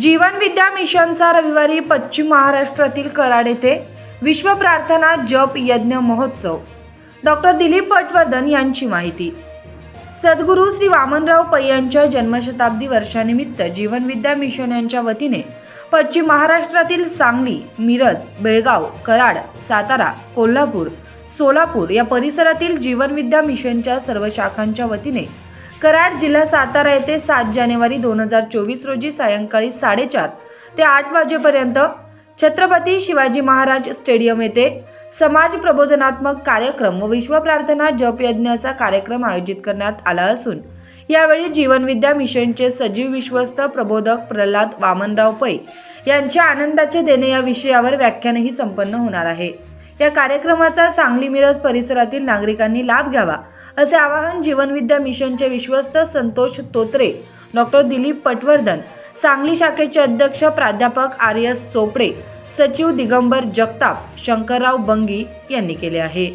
जीवन विद्या मिशनचा रविवारी पश्चिम महाराष्ट्रातील कराड येथे विश्व प्रार्थना जप यज्ञ महोत्सव. डॉक्टर दिलीप पटवर्धन यांची माहिती. सद्गुरू श्री वामनराव पै यांच्या जन्मशताब्दी वर्षानिमित्त जीवनविद्या मिशन यांच्या वतीने पश्चिम महाराष्ट्रातील सांगली मिरज बेळगाव कराड सातारा कोल्हापूर सोलापूर या परिसरातील जीवनविद्या मिशनच्या सर्व शाखांच्या वतीने कराड जिल्हा सातारा येथे सात जानेवारी दोन हजार चोवीस रोजी सायंकाळी साडेचार ते आठ वाजेपर्यंत छत्रपती शिवाजी महाराज स्टेडियम येथे समाज प्रबोधनात्मक कार्यक्रम व विश्व प्रार्थना जप यज्ञ असा कार्यक्रम आयोजित करण्यात आला असून यावेळी जीवनविद्या मिशनचे सजीव विश्वस्त प्रबोधक प्रल्हाद वामनराव पै यांच्या आनंदाचे देणे या विषयावर व्याख्यानही संपन्न होणार आहे. या कार्यक्रमाचा सांगली मिरज परिसरातील नागरिकांनी लाभ घ्यावा असे आवाहन जीवनविद्या मिशनचे विश्वस्त संतोष तोत्रे डॉक्टर दिलीप पटवर्धन सांगली शाखेचे अध्यक्ष प्राध्यापक आर एस चोपडे सचिव दिगंबर जगताप शंकरराव बंगी यांनी केले आहे.